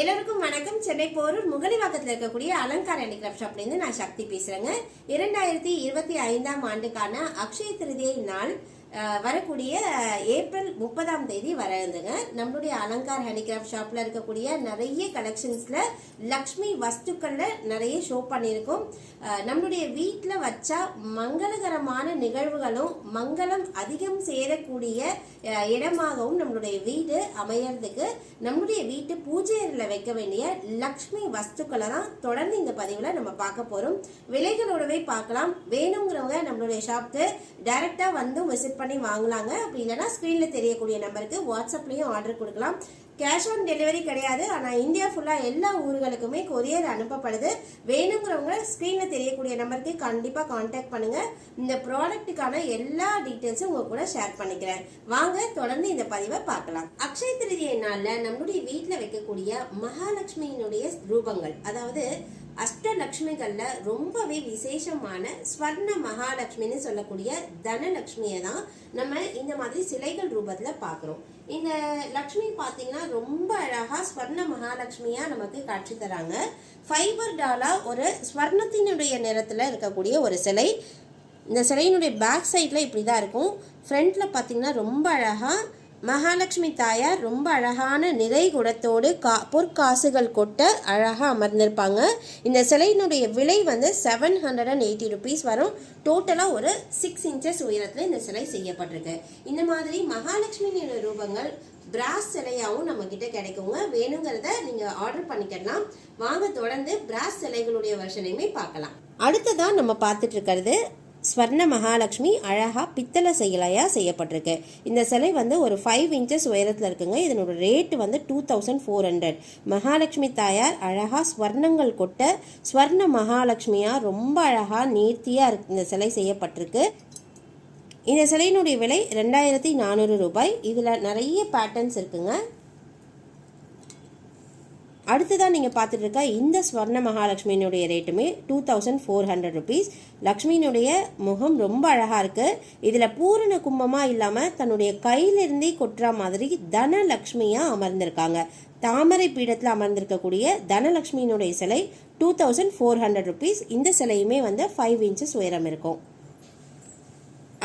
எல்லாருக்கும் வணக்கம். சென்னை போரூர் முகலிவாக்கத்தில் இருக்கக்கூடிய அலங்கார ஹேண்டிகிராஃப்ட் ஷாப்லேருந்து நான் சக்தி பேசுகிறேங்க இரண்டாயிரத்தி இருபத்தி ஐந்தாம் ஆண்டுக்கான அக்ஷய திருதியை நாள் வரக்கூடிய ஏப்ரல் முப்பதாம் தேதி வரதுங்க. நம்மளுடைய அலங்கார் ஹேண்டிகிராஃப்ட் ஷாப்பில் இருக்கக்கூடிய நிறைய கலெக்ஷன்ஸில் லக்ஷ்மி வஸ்துக்களில் நிறைய ஷோ பண்ணியிருக்கோம். நம்மளுடைய வீட்டில் வச்சா மங்களகரமான நிகழ்வுகளும் மங்களம் அதிகம் சேரக்கூடிய இடமாகவும் நம்மளுடைய வீடு அமையறதுக்கு நம்முடைய வீட்டு பூஜை அறையில் வைக்க வேண்டிய லக்ஷ்மி வஸ்துக்களை தான் தொடர்ந்து இந்த பதிவில் நம்ம பார்க்க போகிறோம் விலைகளோடவே பார்க்கலாம். வேணுங்கிறவங்க நம்மளுடைய ஷாப்க்கு டைரெக்டாக வந்து விசிட் பண்ணி வாங்கலாங்க அப்படி இல்லைன்னா ஸ்க்ரீனில் தெரியக்கூடிய நம்பருக்கு வாட்ஸ்அப்லேயும் ஆர்டர் கொடுக்கலாம். கேஷ் ஆன் டெலிவரி கிடையாது. ஆனால் இந்தியா ஃபுல்லாக எல்லா ஊர்களுக்குமே கொரியர் அனுப்பப்படுது. வேணுங்கிறவங்க ஸ்க்ரீனில் தெரியக்கூடிய நம்பருக்கு கண்டிப்பாக காண்டாக்ட் பண்ணுங்கள் இந்த ப்ராடக்ட்டுக்கான எல்லா டீட்டெயில்ஸும் உங்கள் கூட ஷேர் பண்ணிக்கிறேன். வாங்க தொடர்ந்து இந்த பதிவை பார்க்கலாம். அக்ஷய திருதியை நாளில் நம்மளுடைய வீட்டில் வைக்கக்கூடிய மகாலட்சுமியினுடைய ரூபங்கள் அதாவது அஷ்டலக்ஷ்மிகள்ல ரொம்பவே விசேஷமான ஸ்வர்ண மகாலட்சுமின்னு சொல்லக்கூடிய தனலட்சுமியை தான் நம்ம இந்த மாதிரி சிலைகள் ரூபத்தில் பார்க்குறோம். இந்த லக்ஷ்மி பார்த்தீங்கன்னா ரொம்ப அழகாக ஸ்வர்ண மகாலட்சுமியாக நமக்கு காட்சி தராங்க. ஃபைபர் டாலா ஒரு ஸ்வர்ணத்தினுடைய நிறத்தில் இருக்கக்கூடிய ஒரு சிலை. இந்த சிலையினுடைய பேக் சைடில் இப்படி தான் இருக்கும். ஃப்ரண்ட்டில் பார்த்தீங்கன்னா ரொம்ப அழகாக மகாலட்சுமி தாயார் ரொம்ப அழகான நிறை குடத்தோடு கா பொற்காசுகள் கொட்ட அழகாக அமர்ந்திருப்பாங்க. இந்த சிலையினுடைய விலை வந்து seven hundred and eighty rupees வரும். டோட்டலாக ஒரு சிக்ஸ் இன்ச்சஸ் உயரத்தில் இந்த சிலை செய்யப்பட்டிருக்கு. இந்த மாதிரி மகாலட்சுமியினுடைய ரூபங்கள் பிராஸ் சிலையாகவும் நம்மக்கிட்ட கிடைக்குங்க. வேணுங்கிறத நீங்கள் ஆர்டர் பண்ணிக்கலாம். வாங்க தொடர்ந்து பிராஸ் சிலைகளுடைய வருஷனையுமே பார்க்கலாம். அடுத்ததான் நம்ம பார்த்துட்டு இருக்கிறது ஸ்வர்ண மகாலட்சுமி அழகாக பித்தளை செயலையாக செய்யப்பட்டிருக்கு. இந்த சிலை வந்து ஒரு ஃபைவ் இன்ச்சஸ் உயரத்தில் இருக்குங்க. இதனோட ரேட் வந்து two thousand four hundred Mahalakshmi தாயார் அழகாக ஸ்வர்ணங்கள் கொட்ட ஸ்வர்ண மகாலட்சுமியாக ரொம்ப அழகாக நேர்த்தியாக இருக்கு இந்த சிலை செய்யப்பட்டிருக்கு. இந்த சிலையினுடைய விலை ரெண்டாயிரத்தி நானூறு ரூபாய். இதில் நிறைய பேட்டர்ன்ஸ் இருக்குங்க. அடுத்ததான் நீங்கள் பார்த்துட்டு இருக்க இந்த ஸ்வர்ண மகாலட்சுமியினுடைய ரேட்டுமே two thousand four hundred rupees லக்ஷ்மியினுடைய முகம் ரொம்ப அழகாக இருக்குது இதில் பூரண கும்பமாக இல்லாமல் தன்னுடைய கையிலிருந்தே கொட்டுற மாதிரி தனலக்ஷ்மியாக அமர்ந்திருக்காங்க. தாமரை பீடத்தில் அமர்ந்திருக்கக்கூடிய தனலக்ஷ்மியினுடைய சிலை two thousand four hundred rupees இந்த சிலையுமே வந்து ஃபைவ் இன்ச்சஸ் உயரம் இருக்கும்.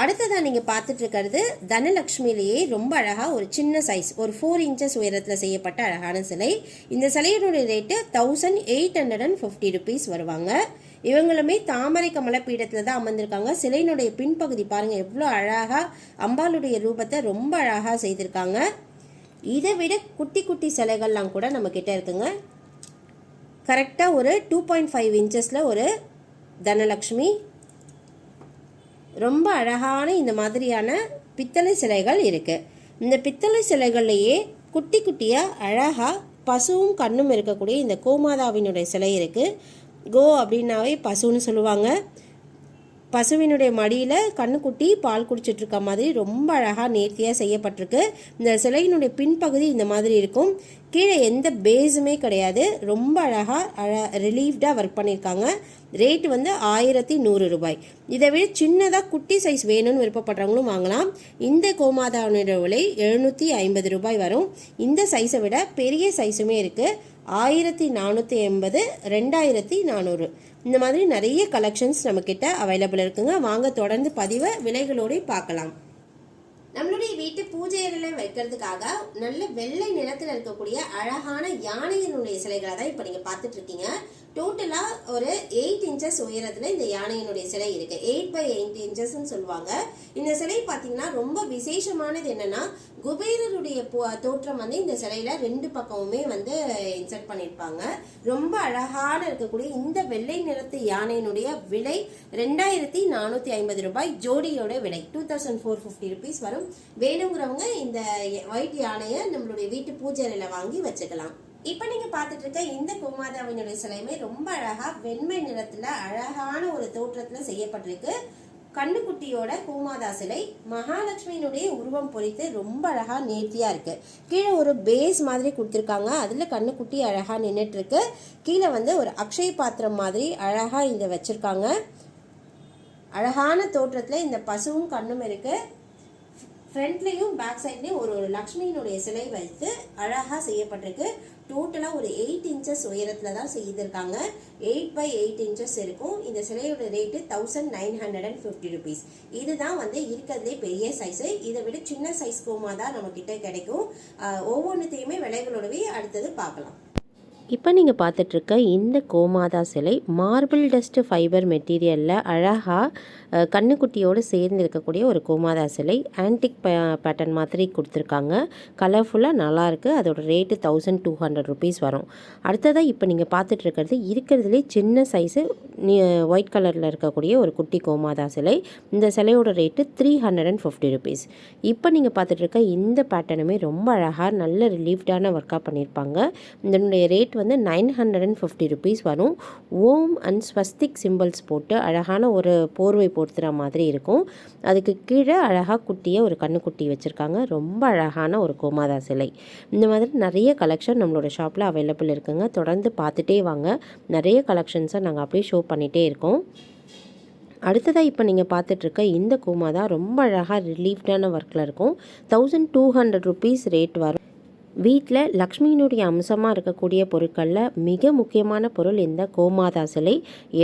அடுத்ததாக நீங்கள் பார்த்துட்டு இருக்கிறது ரொம்ப அழகாக ஒரு சின்ன சைஸ் ஒரு ஃபோர் இன்ச்சஸ் உயரத்தில் செய்யப்பட்ட அழகான சிலை. இந்த சிலையினுடைய rate thousand eight hundred and fifty rupees வருவாங்க. இவங்களுமே தாமரை கமல பீடத்தில் தான் அமர்ந்திருக்காங்க. சிலையினுடைய பின்பகுதி பாருங்கள் எவ்வளோ அழகாக அம்பாளுடைய ரூபத்தை ரொம்ப அழகாக செய்திருக்காங்க. இதை விட குட்டி குட்டி சிலைகள்லாம் கூட நம்ம இருக்குங்க. கரெக்டாக ஒரு டூ பாயிண்ட் ஃபைவ் இன்ச்சஸில் ஒரு தனலக்ஷ்மி ரொம்ப அழகான இந்த மாதிரியான பித்தளை சிலைகள் இருக்கு. இந்த பித்தளை சிலைகள்லையே குட்டி குட்டியா அழகா பசுவும் கண்ணும் இருக்கக்கூடிய இந்த கோமாதாவினுடைய சிலை இருக்கு. கோ அப்படின்னாவே பசுன்னு சொல்லுவாங்க. பசுவினுடைய மடியில் கண்ணுக்குட்டி பால் குடிச்சிட்ருக்க மாதிரி ரொம்ப அழகாக நேர்த்தியாக செய்யப்பட்டிருக்கு. இந்த சிலையினுடைய பின்பகுதி இந்த மாதிரி இருக்கும். கீழே எந்த பேஸுமே கிடையாது. ரொம்ப அழகாக அழ ரிலீஃப்டாக ஒர்க் பண்ணியிருக்காங்க ரேட் வந்து ஆயிரத்தி நூறு ரூபாய். இதை விட சின்னதாக குட்டி சைஸ் வேணும்னு விருப்பப்படுறவங்களும் வாங்கலாம். இந்த கோமாதாவினுடைய விலை எழுநூற்றி ஐம்பது ரூபாய் வரும். இந்த சைஸை விட பெரிய சைஸுமே இருக்குது ஆயிரத்தி நானூற்றி எண்பது ரெண்டாயிரத்தி நானூறு. இந்த மாதிரி நிறைய கலெக்ஷன்ஸ் நம்மக்கிட்ட அவைலபிள் இருக்குங்க. வாங்க தொடர்ந்து பதிவை விலைகளோடு பார்க்கலாம். நம்மளுடைய வீட்டு பூஜை அறையில் வைக்கிறதுக்காக நல்ல வெள்ளை நிறத்தில் இருக்கக்கூடிய அழகான யானையினுடைய சிலைகளை தான் இப்போ நீங்கள் பார்த்துட்டு இருக்கீங்க. டோட்டலாக ஒரு எயிட் இன்ச்சஸ் உயரத்தில் இந்த யானையினுடைய சிலை இருக்குது எயிட் பை எயிட் இன்ச்சஸ்ன்னு சொல்லுவாங்க. இந்த சிலை பார்த்தீங்கன்னா ரொம்ப விசேஷமானது என்னென்னா குபேரருடைய தோற்றம் வந்து இந்த சிலையில ரெண்டு பக்கமுமே வந்து இன்சர்ட் பண்ணியிருப்பாங்க ரொம்ப அழகான இருக்கக்கூடிய இந்த வெள்ளை நிறத்து யானையினுடைய விலை ரெண்டாயிரத்தி நானூற்றி ஐம்பது ரூபாய். ஜோடியோட விலை two thousand four fifty rupees வரும். வேணுங்கிறவங்க இந்த ஒயிட் யானையை நம்மளுடைய வீட்டு பூஜையில் வாங்கி வச்சுக்கலாம். இப்போ நீங்கள் பார்த்துட்டு இருக்க இந்த கோமாதாவினுடைய சிலையுமே ரொம்ப அழகாக வெண்மை நிறத்தில் அழகான ஒரு தோற்றத்தில் செய்யப்பட்டிருக்கு. கண்ணுக்குட்டியோட கோமாதா சிலை மகாலட்சுமியினுடைய உருவம் பொறித்து ரொம்ப அழகாக நேர்த்தியாக இருக்குது கீழே ஒரு பேஸ் மாதிரி கொடுத்துருக்காங்க. அதில் கண்ணுக்குட்டி அழகாக நின்றுட்டுருக்கு கீழே வந்து ஒரு அக்ஷய பாத்திரம் மாதிரி அழகாக இங்கே வச்சுருக்காங்க. அழகான தோற்றத்தில் இந்த பசுவும் கண்ணும் இருக்குது ஃப்ரண்ட்லேயும் பேக் சைட்லேயும் ஒரு ஒரு லக்ஷ்மியினுடைய சிலை வைத்து அழகாக செய்யப்பட்டிருக்கு. டோட்டலாக ஒரு எயிட் இன்ச்சஸ் உயரத்தில் தான் செய்திருக்காங்க. எயிட் பை எயிட் இன்ச்சஸ் இருக்கும். இந்த சிலையோட rate thousand nine hundred and fifty rupees இதுதான் வந்து இருக்கிறதுலே பெரிய சைஸு இதை விட சின்ன சைஸ் கோமா தான் நம்மக்கிட்ட கிடைக்கும் ஒவ்வொன்றுத்தையுமே விலைகளோடவே அடுத்தது பார்க்கலாம். இப்போ நீங்கள் பார்த்துட்ருக்க இந்த கோமாதா சிலை மார்பிள் டஸ்ட் ஃபைபர் மெட்டீரியலில் அழகாக கண்ணுக்குட்டியோடு சேர்ந்து இருக்கக்கூடிய ஒரு கோமாதா சிலை ஆன்டிக் பேட்டர்ன் மாதிரி கொடுத்துருக்காங்க. கலர்ஃபுல்லாக நல்லாயிருக்கு அதோட rate thousand two hundred rupees வரும். அடுத்ததாக இப்போ நீங்கள் பார்த்துட்ருக்கிறது இருக்கிறதுலே சின்ன சைஸு ஒயிட் கலரில் இருக்கக்கூடிய ஒரு குட்டி கோமாதா சிலை. இந்த சிலையோட rate three hundred and fifty rupees இப்போ நீங்கள் பார்த்துட்ருக்க இந்த பேட்டர்னுமே ரொம்ப அழகாக நல்ல ரிலீஃப்டான ஒர்க்காக பண்ணியிருப்பாங்க. இதனுடைய ரேட் வந்து nine hundred and fifty rupees வரும். ஓம் அண்ட் ஸ்வஸ்திக் சிம்பிள்ஸ் போட்டு அழகான ஒரு போர்வை போர்த்துற மாதிரி இருக்கும். அதுக்கு கீழே அழகாக குட்டியை ஒரு கண்ணுக்குட்டி வச்சுருக்காங்க. ரொம்ப அழகான ஒரு கோமாதா சிலை. இந்த மாதிரி நிறைய கலெக்ஷன் நம்மளோட ஷாப்பில் அவைலபிள் இருக்குங்க. தொடர்ந்து பார்த்துட்டே வாங்க. நிறைய கலெக்ஷன்ஸை நாங்கள் அப்படியே ஷோ பண்ணிகிட்டே இருக்கோம். அடுத்ததாக இப்போ நீங்கள் பார்த்துட்ருக்க இந்த கோமாதா ரொம்ப அழகாக ரிலீஃப்டான ஒர்க்கில் இருக்கும். Thousand two hundred rupees rate வரும். வீட்டில் லக்ஷ்மியினுடைய அம்சமாக இருக்கக்கூடிய பொருட்களில் மிக முக்கியமான பொருள் இந்த கோமாதா சிலை.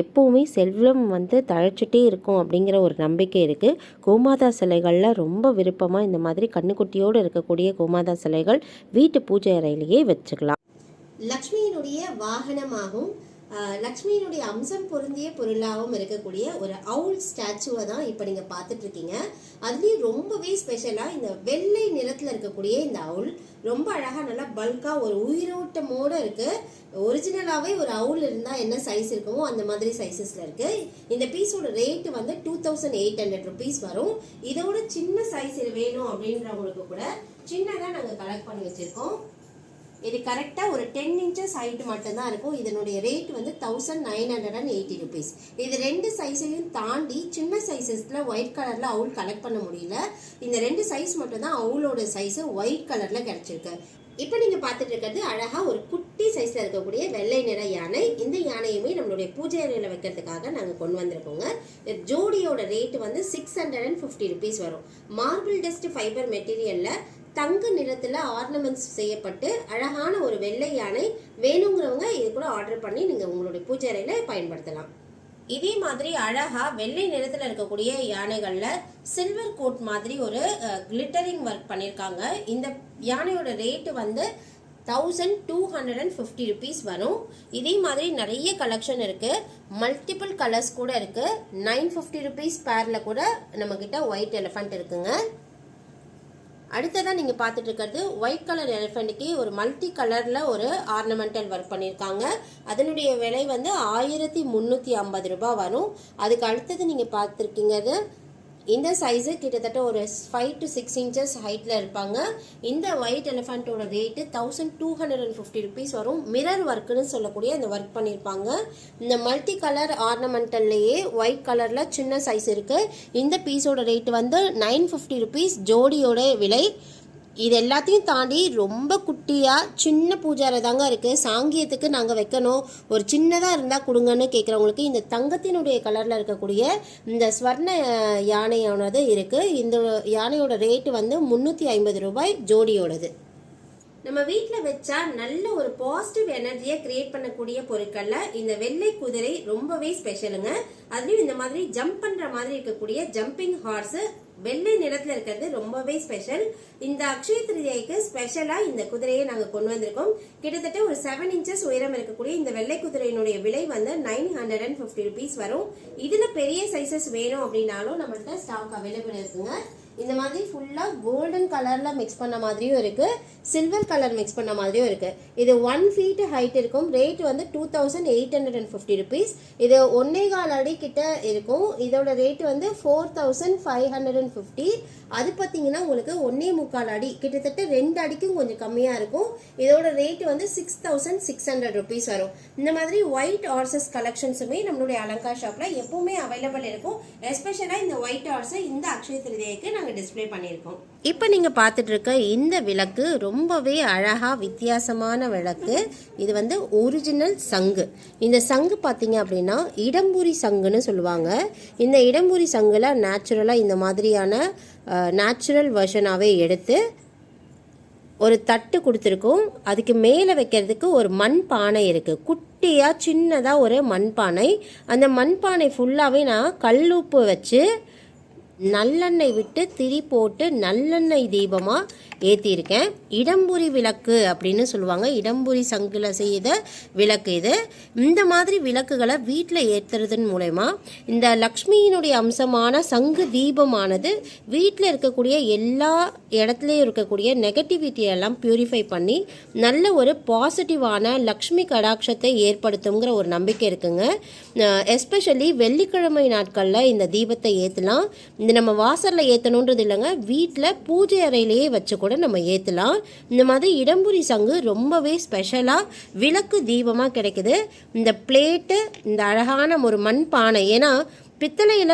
எப்போவுமே செல்வம் வந்து தழைச்சிட்டே இருக்கும் அப்படிங்கிற ஒரு நம்பிக்கை இருக்குது கோமாதா சிலைகளில் ரொம்ப விருப்பமாக இந்த மாதிரி கண்ணுக்குட்டியோடு இருக்கக்கூடிய கோமாதா சிலைகள் வீட்டு பூஜை அறையிலேயே வச்சுக்கலாம். லக்ஷ்மியினுடைய வாகனமாகவும் லக்ஷ்மியினுடைய அம்சம் பொருந்திய பொருளாகவும் இருக்கக்கூடிய ஒரு அவுல் ஸ்டாச்சுவை தான் இப்போ நீங்கள் பார்த்துட்டு இருக்கீங்க அதுலேயும் ரொம்பவே ஸ்பெஷலாக இந்த வெள்ளை நிறத்தில் இருக்கக்கூடிய இந்த அவுல் ரொம்ப அழகாக நல்லா பல்காக ஒரு உயிரோட்டமோடு இருக்குது ஒரிஜினலாகவே ஒரு அவுல் இருந்தால் என்ன சைஸ் இருக்குமோ அந்த மாதிரி சைஸஸில் இருக்குது இந்த பீஸோட ரேட்டு வந்து two thousand eight hundred rupees வரும். இதோட சின்ன சைஸ் வேணும் அப்படின்றவங்களுக்கு கூட சின்னதாக நாங்கள் கலெக்ட் பண்ணி வச்சுருக்கோம். இது கரெக்டாக ஒரு டென் இன்ச்சஸ் ஹைட்டு மட்டும்தான் இருக்கும். இதனுடைய ரேட் வந்து thousand nine hundred and eighty rupees இது ரெண்டு சைஸையும் தாண்டி சின்ன சைஸஸில் ஒயிட் கலரில் அவுல் கலெக்ட் பண்ண முடியல. இந்த ரெண்டு சைஸ் மட்டும்தான் அவுலோட சைஸு ஒயிட் கலரில் கிடச்சிருக்கு. இப்போ நீங்கள் பார்த்துட்டு இருக்கிறது அழகாக ஒரு குட்டி சைஸில் இருக்கக்கூடிய வெள்ளை நிற யானை. இந்த யானையுமே நம்மளுடைய பூஜை அறையில் வைக்கிறதுக்காக நாங்கள் கொண்டு வந்திருக்கோங்க. ஜோடியோட ரேட்டு வந்து six hundred and fifty rupees வரும் மார்பிள் டஸ்ட் ஃபைபர் மெட்டீரியலில் தங்க நிறத்தில் ஆர்னமெண்ட்ஸ் செய்யப்பட்டு அழகான ஒரு வெள்ளை யானை வேணுங்கிறவங்க இது கூட ஆர்டர் பண்ணி நீங்கள் உங்களுடைய பூஜை அறையில் பயன்படுத்தலாம். இதே மாதிரி அழகா வெள்ளை நிறத்தில் இருக்கக்கூடிய யானைகளில் சில்வர் கோட் மாதிரி ஒரு கிளிட்டரிங் ஒர்க் பண்ணியிருக்காங்க இந்த யானையோட ரேட்டு வந்து thousand two hundred and fifty rupees வரும். இதே மாதிரி நிறைய கலெக்ஷன் இருக்குது மல்டிபிள் கலர்ஸ் கூட இருக்குது நைன் ஃபிஃப்டி ருபீஸ் பேரில் கூட நம்மக்கிட்ட ஒயிட் எலிஃபண்ட் இருக்குங்க. அடுத்ததாக நீங்கள் பார்த்துட்டு இருக்கிறது ஒயிட் கலர் எலிஃபெண்ட்டுக்கு ஒரு மல்டி கலரில் ஒரு ஆர்னமெண்டல் ஒர்க் பண்ணியிருக்காங்க. அதனுடைய விலை வந்து ஆயிரத்தி முந்நூற்றி ஐம்பது ரூபாய் வரும். அதுக்கு அடுத்தது நீங்கள் பார்த்துருக்கீங்கது இந்த சைஸு கிட்டத்தட்ட ஒரு ஃபைவ் டு சிக்ஸ் இன்ச்சஸ் ஹைட்டில் இருப்பாங்க. இந்த white எலிஃபண்ட்டோட rate thousand two hundred and fifty rupees வரும். மிரர் ஒர்க்குன்னு சொல்லக்கூடிய இந்த ஒர்க் பண்ணியிருப்பாங்க இந்த மல்டி கலர் ஆர்னமெண்டல்லையே ஒயிட் கலரில் சின்ன சைஸ் இருக்குது இந்த பீஸோட ரேட்டு வந்து நைன் ஃபிஃப்டி ருபீஸ் ஜோடியோட விலை இது எல்லாத்தையும் தாண்டி ரொம்ப குட்டியாக சின்ன பூஜாரை தாங்க இருக்குது சாங்கியத்துக்கு நாங்கள் வைக்கணும். ஒரு சின்னதாக இருந்தால் கொடுங்கன்னு கேட்குறவங்களுக்கு இந்த தங்கத்தினுடைய கலரில் இருக்கக்கூடிய இந்த ஸ்வர்ண யானையானது இருக்குது இந்த யானையோட ரேட்டு வந்து முந்நூற்றி ஐம்பது ரூபாய் ஜோடியோடது. நம்ம வீட்டில் வச்சா நல்ல ஒரு பாசிட்டிவ் எனர்ஜியை கிரியேட் பண்ணக்கூடிய பொருட்களில் இந்த வெள்ளை குதிரை ரொம்பவே ஸ்பெஷலுங்க அதுலேயும் இந்த மாதிரி ஜம்ப் பண்ணுற மாதிரி இருக்கக்கூடிய ஜம்பிங் ஹார்ஸு வெள்ளை நிறத்தில் இருக்கிறது ரொம்பவே ஸ்பெஷல் இந்த அக்ஷய திருதியைக்கு ஸ்பெஷலாக இந்த குதிரையை நாங்கள் கொண்டு வந்திருக்கோம். கிட்டத்தட்ட ஒரு செவன் இன்ச்சஸ் உயரம் இருக்கக்கூடிய இந்த வெள்ளை குதிரையினுடைய விலை வந்து nine hundred and fifty rupees வரும். இதில் பெரிய சைசஸ் வேணும் அப்படின்னாலும் நம்மள்ட்ட ஸ்டாக் அவைலபிள் இருக்குங்க. இந்த மாதிரி ஃபுல்லாக கோல்டன் கலரில் மிக்ஸ் பண்ண மாதிரியும் இருக்குது சில்வர் கலர் மிக்ஸ் பண்ண மாதிரியும் இருக்குது இது ஒன் ஃபீட் ஹைட் இருக்கும். ரேட் வந்து two thousand eight hundred and fifty rupees இது ஒன்னே கால் அடி கிட்ட இருக்கும். இதோட ரேட் வந்து four thousand five hundred and fifty அது பார்த்தீங்கன்னா உங்களுக்கு ஒன்னே முக்கால் அடி. கிட்டத்தட்ட ரெண்டு அடிக்கும் கொஞ்சம் கம்மியாக இருக்கும். இதோட ரேட் வந்து six thousand six hundred rupees வரும். இந்த மாதிரி ஒயிட் ஹார்சஸ் கலெக்ஷன்ஸுமே நம்மளுடைய அலங்கார் ஷாப்பில் எப்பவுமே அவைலபிள் இருக்கும். எஸ்பெஷலாக இந்த ஒயிட் ஆர்ஸை இந்த அக்ஷய திருதியைக்கு நாங்கள் நாங்கள் டிஸ்பிளே பண்ணியிருக்கோம். இப்போ நீங்கள் பார்த்துட்ருக்க இந்த விளக்கு ரொம்பவே அழகாக வித்தியாசமான விளக்கு. இது வந்து ஒரிஜினல் சங்கு. இந்த சங்கு பார்த்தீங்க அப்படின்னா இடம்பூரி சங்குன்னு சொல்லுவாங்க. இந்த இடம்பூரி சங்கில் நேச்சுரலாக இந்த மாதிரியான நேச்சுரல் வெர்ஷனாகவே எடுத்து ஒரு தட்டு கொடுத்துருக்கோம். அதுக்கு மேலே வைக்கிறதுக்கு ஒரு மண் பானை இருக்குது குட்டியாக சின்னதாக ஒரு மண்பானை. அந்த மண்பானை ஃபுல்லாகவே நான் கல்லுப்பு வச்சு நல்லெண்ணெய் விட்டு திரி போட்டு நல்லெண்ணெய் தீபமாக ஏற்றியிருக்கேன் இடம்புரி விளக்கு அப்படின்னு சொல்லுவாங்க. இடம்புரி சங்கில் செய்த விளக்கு இது. இந்த மாதிரி விளக்குகளை வீட்டில் ஏற்றுறதன் மூலயமா இந்த லக்ஷ்மியினுடைய அம்சமான சங்கு தீபமானது வீட்டில் இருக்கக்கூடிய எல்லா இடத்துலையும் இருக்கக்கூடிய நெகட்டிவிட்டியை எல்லாம் பியூரிஃபை பண்ணி நல்ல ஒரு பாசிட்டிவான லக்ஷ்மி கடாட்சத்தை ஏற்படுத்துங்கிற ஒரு நம்பிக்கை இருக்குங்க. எஸ்பெஷலி வெள்ளிக்கிழமை நாட்களில் இந்த தீபத்தை ஏற்றலாம் இது நம்ம வாசலில் ஏற்றணுன்றது இல்லைங்க. வீட்டில் பூஜை அறையிலேயே வச்சு கூட நம்ம ஏற்றலாம் இந்த மாதிரி இடம்புரி சங்கு ரொம்பவே ஸ்பெஷலாக விளக்கு தீபமாக கிடைக்குது. இந்த பிளேட்டு இந்த அழகான ஒரு மண் பானை ஏன்னா பித்தளையில்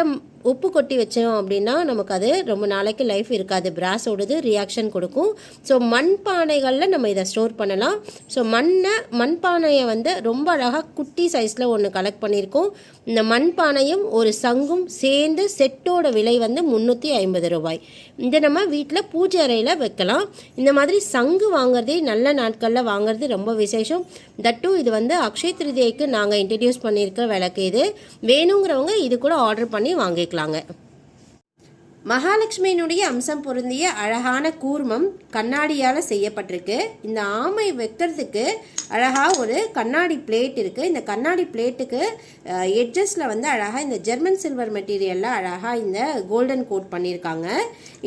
உப்பு கொட்டி வச்சோம் அப்படின்னா நமக்கு அது ரொம்ப நாளைக்கு லைஃப் இருக்காது. பிராஸோடது ரியாக்ஷன் கொடுக்கும். ஸோ மண் பானைகளில் நம்ம இதை ஸ்டோர் பண்ணலாம். ஸோ மண்ணை மண்பானையை வந்து ரொம்ப அழகாக குட்டி சைஸில் ஒன்று கலெக்ட் பண்ணியிருக்கோம். இந்த மண்பானையும் ஒரு சங்கும் சேர்ந்து செட்டோட விலை வந்து முந்நூற்றி ஐம்பது ரூபாய். இதை நம்ம வீட்டில் பூஜை அறையில் வைக்கலாம். இந்த மாதிரி சங்கு வாங்குறதே நல்ல நாட்களில் வாங்குறது ரொம்ப விசேஷம். தட்டு இது வந்து அக்ஷய திருதியைக்கு நாங்கள் இன்ட்ரடியூஸ் பண்ணியிருக்க விளக்கு இது. வேணுங்கிறவங்க இது கூட ஆர்டர் பண்ணி வாங்கிக்கலாங்க மகாலட்சுமியினுடைய அம்சம் பொருந்திய அழகான கூர்மம் கண்ணாடியால் செய்யப்பட்டிருக்கு. இந்த ஆமை வைக்கிறதுக்கு அழகாக ஒரு கண்ணாடி பிளேட் இருக்குது இந்த கண்ணாடி பிளேட்டுக்கு எட்ஜஸில் வந்து அழகாக இந்த ஜெர்மன் சில்வர் மெட்டீரியலில் அழகாக இந்த கோல்டன் கோட் பண்ணியிருக்காங்க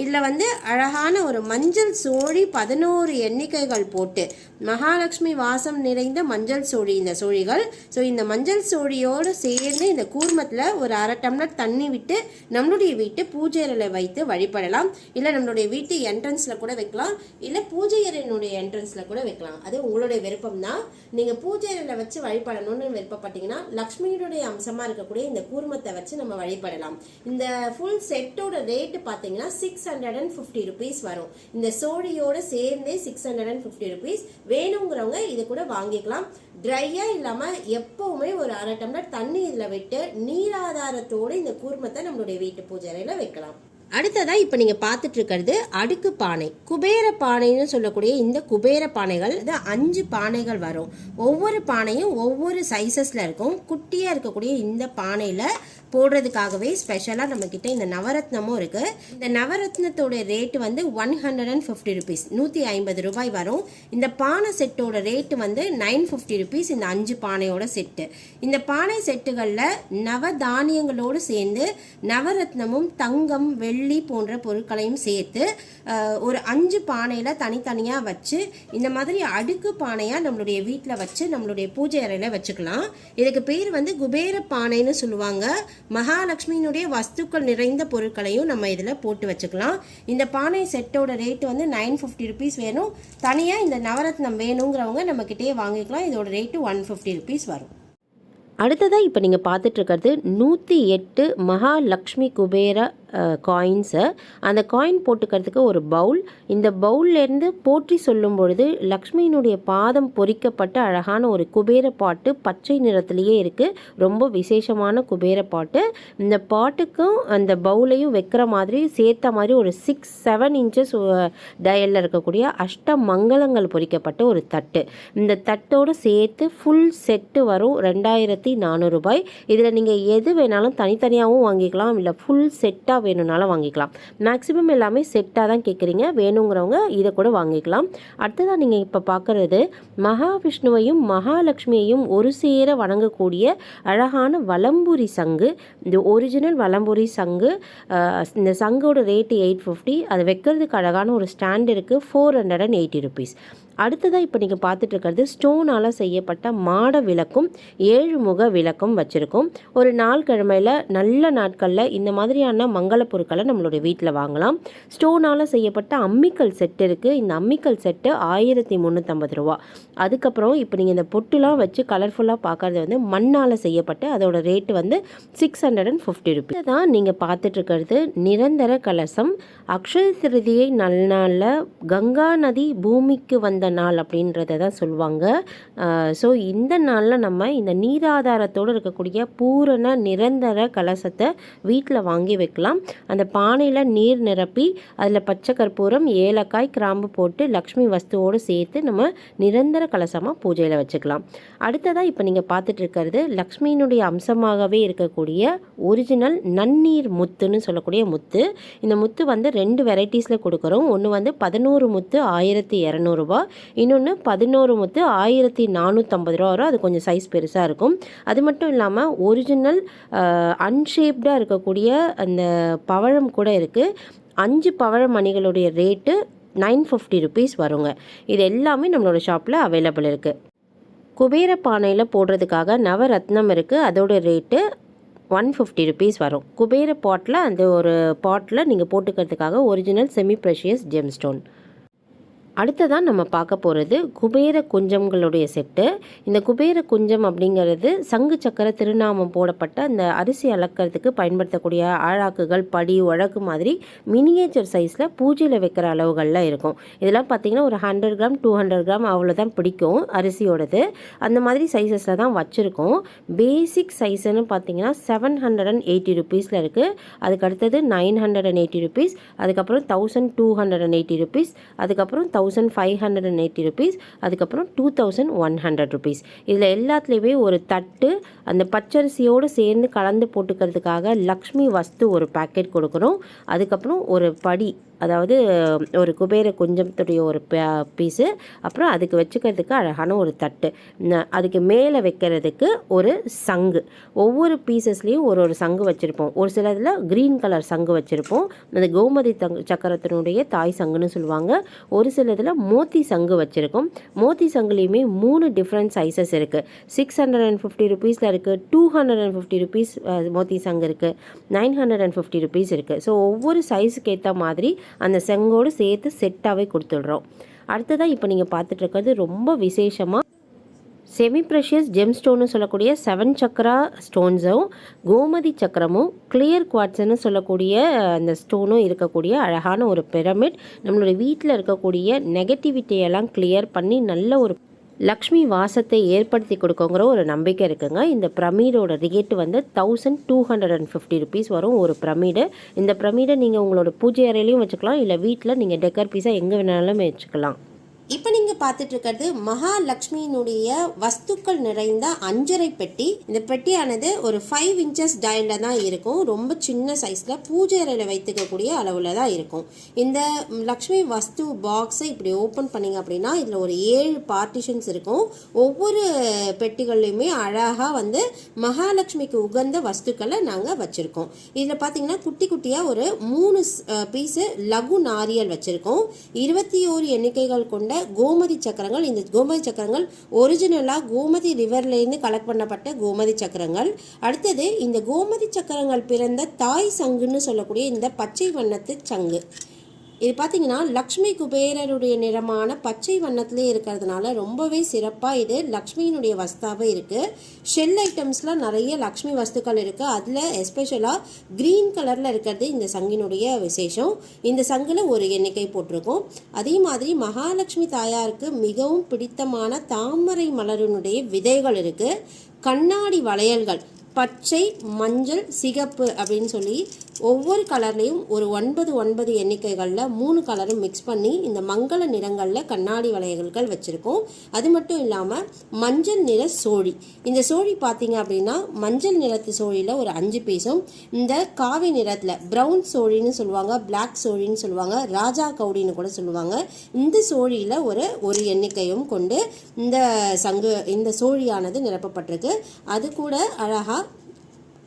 இதில் வந்து அழகான ஒரு மஞ்சள் சோழி பதினோரு எண்ணிக்கைகள் போட்டு மகாலட்சுமி வாசம் நிறைந்த மஞ்சள் சோழி இந்த சோழிகள். ஸோ இந்த மஞ்சள் சோழியோடு சேர்ந்து இந்த கூர்மத்தில் ஒரு அரை டம்ளர் தண்ணி விட்டு நம்மளுடைய வீட்டு பூஜை அறையில் வைத்து வழிபடலாம். இல்லை நம்மளுடைய வீட்டு என்ட்ரன்ஸில் கூட வைக்கலாம். இல்லை பூஜை அறையினுடைய என்ட்ரன்ஸில் கூட வைக்கலாம். அது உங்களுடைய விருப்பம் தான் நீங்கள் பூஜை அறையில் வச்சு வழிபடணும்னு விருப்பப்பட்டீங்கன்னா லக்ஷ்மியுடைய அம்சமாக இருக்கக்கூடிய இந்த கூர்மத்தை வச்சு நம்ம வழிபடலாம். இந்த ஃபுல் செட்டோட ரேட்டு பார்த்தீங்கன்னா six hundred and fifty rupees வரும். இந்த சோழியோட சேர்ந்தே six hundred and fifty rupees வேணுங்கிறவங்க இது கூட வாங்கிக்கலாம். ட்ரையாக இல்லாமல் எப்போவுமே ஒரு அரை டம்ளர் தண்ணி இதில் விட்டு நீராதாரத்தோடு இந்த கூர்மத்தை நம்மளுடைய வீட்டு பூஜை அறையில் வைக்கலாம். அடுத்ததா இப்போ நீங்கள் பார்த்துட்டு இருக்கிறது அடுக்கு பானை. குபேர பானைன்னு சொல்லக்கூடிய இந்த குபேர பானைகள் இது அஞ்சு பானைகள் வரும். ஒவ்வொரு பானையும் ஒவ்வொரு சைஸஸில் இருக்கும். குட்டியாக இருக்கக்கூடிய இந்த பானையில் போடுறதுக்காகவே ஸ்பெஷலாக நம்மக்கிட்ட இந்த நவரத்னமும் இருக்குது இந்த நவரத்னத்தோட ரேட்டு வந்து one hundred and fifty rupees நூற்றி ஐம்பது ரூபாய் வரும். இந்த பானை செட்டோட ரேட்டு வந்து நைன் ஃபிஃப்டி ருபீஸ் இந்த அஞ்சு பானையோட செட்டு இந்த பானை செட்டுகளில் நவ தானியங்களோடு சேர்ந்து நவரத்னமும் தங்கம் வெள்ளி போன்ற பொருட்களையும் சேர்த்து ஒரு அஞ்சு பானையில் தனித்தனியாக வச்சு இந்த மாதிரி அடுக்கு பானையாக நம்மளுடைய வீட்டில் வச்சு நம்மளுடைய பூஜை அறையில் வச்சுக்கலாம். இதுக்கு பேர் வந்து குபேர பானைன்னு சொல்லுவாங்க. மகாலட்சுமியினுடைய வஸ்துக்கள் நிறைந்த பொருட்களையும் நம்ம இதில் போட்டு வச்சுக்கலாம். இந்த பானை செட்டோட ரேட் வந்து நைன் ஃபிஃப்டி ருபீஸ் வேணும். தனியாக இந்த நவரத்னம் வேணுங்கிறவங்க நம்மக்கிட்டே வாங்கிக்கலாம். இதோட ரேட்டு ஒன் ஃபிஃப்டி ருபீஸ் வரும். அடுத்ததாக இப்போ நீங்கள் பார்த்துட்ருக்கிறது நூற்றி எட்டு மகாலக்ஷ்மி குபேர காயின்ஸை அந்த காயின் போட்டுக்கிறதுக்கு ஒரு பவுல் இந்த பவுல்லேருந்து போற்றி சொல்லும் பொழுது லக்ஷ்மியினுடைய பாதம் பொறிக்கப்பட்ட அழகான ஒரு குபேர பாட்டு பச்சை நிறத்துலேயே இருக்குது ரொம்ப விசேஷமான குபேர பாட்டு. இந்த பாட்டுக்கும் அந்த பவுலையும் வைக்கிற மாதிரி சேர்த்த மாதிரி ஒரு சிக்ஸ் செவன் இன்ச்சஸ் டயலில் இருக்கக்கூடிய அஷ்ட மங்கலங்கள் பொறிக்கப்பட்ட ஒரு தட்டு. இந்த தட்டோடு சேர்த்து ஃபுல் செட்டு வரும் ரெண்டாயிரத்தி நானூறுபாய் இதில் நீங்கள் எது வேணாலும் தனித்தனியாகவும் வாங்கிக்கலாம். இல்லை ஃபுல் செட்டாக வேணும்னாலும் வாங்கிக்கலாம். மேக்ஸிமம் எல்லாமே செட்டாக தான் கேட்குறீங்க வேணுங்கிறவங்க இதை கூட வாங்கிக்கலாம். அடுத்ததாக நீங்கள் இப்போ பார்க்குறது மகாவிஷ்ணுவையும் மகாலட்சுமியையும் ஒரு சேர வணங்கக்கூடிய அழகான வலம்புரி சங்கு. இது ஒரிஜினல் வலம்புரி சங்கு இந்த சங்கோட ரேட்டு எயிட் ஃபிஃப்டி அது வைக்கிறதுக்கு அழகான ஒரு ஸ்டாண்ட் இருக்குது four hundred and eighty rupees அடுத்ததாக இப்போ நீங்கள் பார்த்துட்டு இருக்கிறது ஸ்டோனால் செய்யப்பட்ட மாட விளக்கும் ஏழு முக விளக்கும் வச்சுருக்கோம். ஒரு நாள் கிழமையில் நல்ல நாட்களில் இந்த மாதிரியான மங்கள பொருட்களை நம்மளுடைய வீட்டில் வாங்கலாம். ஸ்டோனால் செய்யப்பட்ட அம்மிக்கல் செட் இருக்குது இந்த அம்மிக்கல் செட்டு ஆயிரத்தி முந்நூற்றம்பது ரூபா. அதுக்கப்புறம் இப்போ நீங்கள் இந்த பொட்டுலாம் வச்சு கலர்ஃபுல்லாக பார்க்கறது வந்து மண்ணால் செய்யப்பட்டு அதோட ரேட்டு வந்து six hundred and fifty rupees தான் நீங்கள் பார்த்துட்டு இருக்கிறது நிரந்தர கலசம். அக்ஷய திருதியை நல்நாளில் கங்கா நதி பூமிக்கு வந்த நாள் அப்படின்றத தான் சொல்லுவாங்க. ஸோ இந்த நாளில் நம்ம இந்த நீராதாரத்தோடு இருக்கக்கூடிய பூரண நிரந்தர கலசத்தை வீட்டில் வாங்கி வைக்கலாம். அந்த பானையில் நீர் நிரப்பி அதில் பச்சை கற்பூரம் ஏலக்காய் கிராம்பு போட்டு லக்ஷ்மி வஸ்துவோடு சேர்த்து நம்ம நிரந்தர கலசமாக பூஜையில் வச்சுக்கலாம். அடுத்ததாக இப்போ நீங்கள் பார்த்துட்டு இருக்கிறது லக்ஷ்மியினுடைய அம்சமாகவே இருக்கக்கூடிய ஒரிஜினல் நன்னீர் முத்துன்னு சொல்லக்கூடிய முத்து. இந்த முத்து வந்து ரெண்டு வெரைட்டிஸில் கொடுக்குறோம். ஒன்று வந்து பதினோரு முத்து ஆயிரத்தி இரநூறுபா இன்னொன்று பதினோரு முத்து ஆயிரத்தி நானூற்றம்பது ரூபா வரும். அது கொஞ்சம் சைஸ் பெருசாக இருக்கும். அது மட்டும் இல்லாமல் ஒரிஜினல் அன்ஷேப்டாக இருக்கக்கூடிய அந்த பவழம் கூட இருக்குது அஞ்சு பவழ மணிகளுடைய ரேட்டு நைன் ஃபிஃப்டி ருபீஸ் வருங்க. இது எல்லாமே நம்மளோட ஷாப்பில் அவைலபிள் இருக்குது குபேர பானையில் போடுறதுக்காக நவரத்னம் இருக்குது அதோட ரேட்டு ஒன் ஃபிஃப்டி ருபீஸ் வரும். குபேர பாட்டில் அந்த ஒரு பாட்டில் நீங்கள் போட்டுக்கிறதுக்காக ஒரிஜினல் செமி ப்ரெஷியஸ் ஜெம்ஸ்டோன் அடுத்ததான் நம்ம பார்க்க போகிறது குபேர குஞ்சம்களுடைய செட்டு. இந்த குபேர குஞ்சம் அப்படிங்கிறது சங்கு சக்கர திருநாமம் போடப்பட்ட அந்த அரிசி அளக்கிறதுக்கு பயன்படுத்தக்கூடிய ஆழாக்குகள் படி உழக்கு மாதிரி மினியேச்சர் சைஸில் பூஜையில் வைக்கிற அளவுகளில் இருக்கும். இதெல்லாம் பார்த்தீங்கன்னா ஒரு hundred gram two hundred gram அவ்வளோதான் பிடிக்கும் அரிசியோடது. அந்த மாதிரி சைஸஸில் தான் வச்சுருக்கோம். பேசிக் சைஸ்ன்னு பார்த்தீங்கன்னா செவன் ஹண்ட்ரட் அண்ட் எயிட்டி ருபீஸில் இருக்குது அதுக்கு அடுத்தது nine hundred and eighty rupees அதுக்கப்புறம் thousand two hundred and eighty rupees அதுக்கப்புறம் thousand thousand five hundred and eighty rupees அதுக்கப்புறம் two thousand one hundred rupees இதில் எல்லாத்துலேயுமே ஒரு தட்டு அந்த பச்சரிசியோடு சேர்ந்து கலந்து போட்டுக்கிறதுக்காக லக்ஷ்மி வஸ்து ஒரு பேக்கெட் கொடுக்குறோம் அதுக்கப்புறம் ஒரு படி அதாவது ஒரு குபேர குஞ்சத்துடைய ஒரு பீஸு அப்புறம் அதுக்கு வச்சுக்கிறதுக்கு அழகான ஒரு தட்டு. அதுக்கு மேலே வைக்கிறதுக்கு ஒரு சங்கு. ஒவ்வொரு பீசஸ்லேயும் ஒரு ஒரு சங்கு வச்சுருப்போம். ஒரு சிலதில் க்ரீன் கலர் சங்கு வச்சுருப்போம். அந்த கோமதி தங் சக்கரத்தினுடைய தாய் சங்குன்னு சொல்லுவாங்க. ஒரு சிலதில் மோத்தி சங்கு வச்சுருக்கோம். மோத்தி சங்குலேயுமே மூணு டிஃப்ரெண்ட் சைஸஸ் இருக்குது சிக்ஸ் ஹண்ட்ரட் அண்ட் ஃபிஃப்டி ருபீஸில் இருக்குது two hundred and fifty rupees மோத்தி சங்கு இருக்குது nine hundred and fifty rupees இருக்குது ஸோ ஒவ்வொரு சைஸுக்கு ஏற்ற மாதிரி அந்த செங்கோடு சேர்த்து செட்டாகவே கொடுத்துடுறோம். அடுத்ததாக இப்போ நீங்கள் பார்த்துட்ருக்கிறது ரொம்ப விசேஷமாக செமி ப்ரெஷியஸ் ஜெம் ஸ்டோன்னு சொல்லக்கூடிய செவன் சக்கரா ஸ்டோன்ஸும் கோமதி சக்கரமும் கிளியர் குவாட்ஸ்னு சொல்லக்கூடிய அந்த ஸ்டோனும் இருக்கக்கூடிய அழகான ஒரு பிரமிட் நம்மளுடைய வீட்டில் இருக்கக்கூடிய நெகட்டிவிட்டியெல்லாம் கிளியர் பண்ணி நல்ல ஒரு லக்ஷ்மி வாசத்தை ஏற்படுத்தி கொடுக்கோங்கிற ஒரு நம்பிக்கை இருக்குங்க. இந்த பிரமீடோட ரேட் வந்து thousand two hundred and fifty rupees வரும் ஒரு பிரமீடு. இந்த பிரமீடை நீங்கள் உங்களோட பூஜை அறையிலையும் வச்சுக்கலாம் இல்லை வீட்டில் நீங்கள் டெக்கர் பீஸாக எங்கே வேணாலும் வச்சுக்கலாம். இப்போ நீங்கள் பார்த்துட்டு இருக்கிறது மகாலட்சுமியினுடைய வஸ்துக்கள் நிறைந்த அஞ்சரை பெட்டி. இந்த பெட்டியானது ஒரு ஃபைவ் இன்ச்சஸ் டயலில் தான் இருக்கும். ரொம்ப சின்ன சைஸில் பூஜை அறையில் வைத்துக்கக்கூடிய அளவில் தான் இருக்கும். இந்த லக்ஷ்மி வஸ்து பாக்ஸை இப்படி ஓப்பன் பண்ணீங்க அப்படின்னா இதில் ஒரு ஏழு பார்ட்டிஷன்ஸ் இருக்கும். ஒவ்வொரு பெட்டிகள்லையுமே அழகாக வந்து மகாலட்சுமிக்கு உகந்த வஸ்துக்களை நாங்கள் வச்சுருக்கோம். இதில் பார்த்தீங்கன்னா குட்டி குட்டியாக ஒரு மூணு பீஸு லகு நாரியல் வச்சுருக்கோம். இருபத்தி ஓரு எண்ணிக்கைகள் கொண்ட கோமதி சக்கரங்கள் இந்த கோமதி சக்கரங்கள் ஒரிஜினலாக கோமதி ரிவர்லேருந்து கலெக்ட் பண்ணப்பட்ட கோமதி சக்கரங்கள். அடுத்தது இந்த கோமதி சக்கரங்கள் பிறந்த தாய் சங்குன்னு சொல்லக்கூடிய இந்த பச்சை வண்ணத்து சங்கு. இது பார்த்தீங்கன்னா லக்ஷ்மி குபேரருடைய நிறமான பச்சை வண்ணத்திலே இருக்கிறதுனால ரொம்பவே சிறப்பாக இது லக்ஷ்மியினுடைய வஸ்தாவே இருக்குது ஷெல் ஐட்டம்ஸில் நிறைய லக்ஷ்மி வஸ்துக்கள் இருக்குது அதில் எஸ்பெஷலாக க்ரீன் கலரில் இருக்கிறது இந்த சங்கினுடைய விசேஷம். இந்த சங்கில் ஒரு எண்ணிக்கை போட்டிருக்கும். அதே மாதிரி மகாலட்சுமி தாயாருக்கு மிகவும் பிடித்தமான தாமரை மலரினுடைய விதைகள் இருக்குது கண்ணாடி வளையல்கள் பச்சை மஞ்சள் சிகப்பு அப்படின்னு சொல்லி ஒவ்வொரு கலர்லேயும் ஒரு ஒன்பது ஒன்பது எண்ணிக்கைகளில் மூணு கலரும் மிக்ஸ் பண்ணி இந்த மங்கள நிறங்களில் கண்ணாடி வளையல்கள் வச்சுருக்கோம். அது மட்டும் இல்லாமல் மஞ்சள் நிற சோழி. இந்த சோழி பார்த்தீங்க அப்படின்னா மஞ்சள் நிறத்து சோழியில் ஒரு அஞ்சு பீஸும் இந்த காவி நிறத்தில் ப்ரௌன் சோழின்னு சொல்லுவாங்க பிளாக் சோழின்னு சொல்லுவாங்க ராஜா கவுடின்னு கூட சொல்லுவாங்க. இந்த சோழியில் ஒரு ஒரு எண்ணிக்கையும் கொண்டு இந்த சங்கு இந்த சோழியானது நிரப்பப்பட்டிருக்கு. அது கூட அழகாக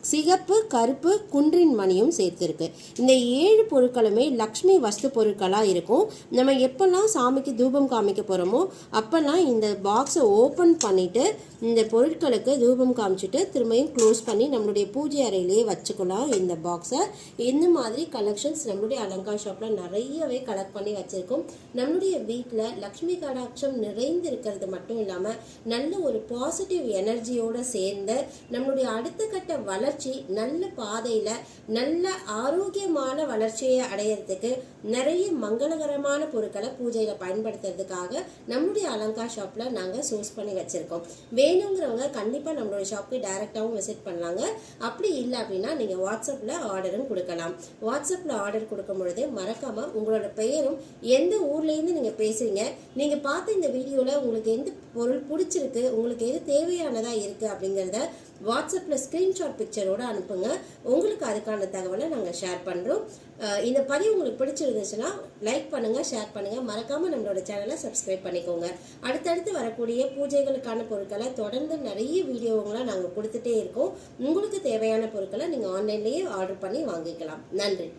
சிகப்பு கருப்பு குன்றின் மணியும் சேர்த்துருக்கு. இந்த ஏழு பொருட்களுமே லக்ஷ்மி வஸ்து பொருட்களாக இருக்கும். நம்ம எப்போல்லாம் சாமிக்கு தூபம் காமிக்க போகிறோமோ அப்போல்லாம் இந்த பாக்ஸை ஓப்பன் பண்ணிவிட்டு இந்த பொருட்களுக்கு தூபம் காமிச்சிட்டு திரும்பியும் க்ளோஸ் பண்ணி நம்மளுடைய பூஜை அறையிலேயே வச்சுக்கலாம் இந்த பாக்ஸை இந்த மாதிரி கலெக்ஷன்ஸ் நம்மளுடைய அலங்கா ஷாப்பில் நிறையவே கலெக்ட் பண்ணி வச்சுருக்கோம். நம்மளுடைய வீட்டில் லக்ஷ்மி கடாட்சம் நிறைந்து இருக்கிறது மட்டும் இல்லாமல் நல்ல ஒரு பாசிட்டிவ் எனர்ஜியோடு சேர்ந்து நம்மளுடைய அடுத்த கட்ட வளர்ச்சி நல்ல பாதையில் நல்ல ஆரோக்கியமான வளர்ச்சியை அடையிறதுக்கு நிறைய மங்களகரமான பொருட்களை பூஜையில் பயன்படுத்துறதுக்காக நம்மளுடைய அலங்கா ஷாப்பில் நாங்கள் சோர்ஸ் பண்ணி வச்சுருக்கோம். வேணுங்கிறவங்க கண்டிப்பாக நம்மளுடைய ஷாப்புக்கு டைரெக்டாகவும் விசிட் பண்ணலாங்க. அப்படி இல்லை அப்படின்னா நீங்கள் வாட்ஸ்அப்பில் ஆர்டரும் கொடுக்கலாம். வாட்ஸ்அப்பில் ஆர்டர் கொடுக்கும் பொழுது மறக்காமல் உங்களோட பெயரும் எந்த ஊர்லேருந்து நீங்கள் பேசுகிறீங்க நீங்கள் பார்த்த இந்த வீடியோவில் உங்களுக்கு எந்த பொருள் பிடிச்சிருக்கு உங்களுக்கு எது தேவையானதாக இருக்குது அப்படிங்கிறத வாட்ஸ்அப்பில் ஸ்க்ரீன்ஷாட் பிக்சரோடு அனுப்புங்க. உங்களுக்கு அதுக்கான தகவலை நாங்கள் ஷேர் பண்ணுறோம் இந்த பதிவு உங்களுக்கு பிடிச்சிருந்துச்சுன்னா லைக் பண்ணுங்கள் ஷேர் பண்ணுங்கள் மறக்காமல் நம்மளோட சேனலை சப்ஸ்கிரைப் பண்ணிக்கோங்க. அடுத்தடுத்து வரக்கூடிய பூஜைகளுக்கான பொருட்களை தொடர்ந்து நிறைய வீடியோங்களை நாங்கள் கொடுத்துட்டே இருக்கோம். உங்களுக்கு தேவையான பொருட்களை நீங்கள் ஆன்லைன்லேயே ஆர்டர் பண்ணி வாங்கிக்கலாம். நன்றி.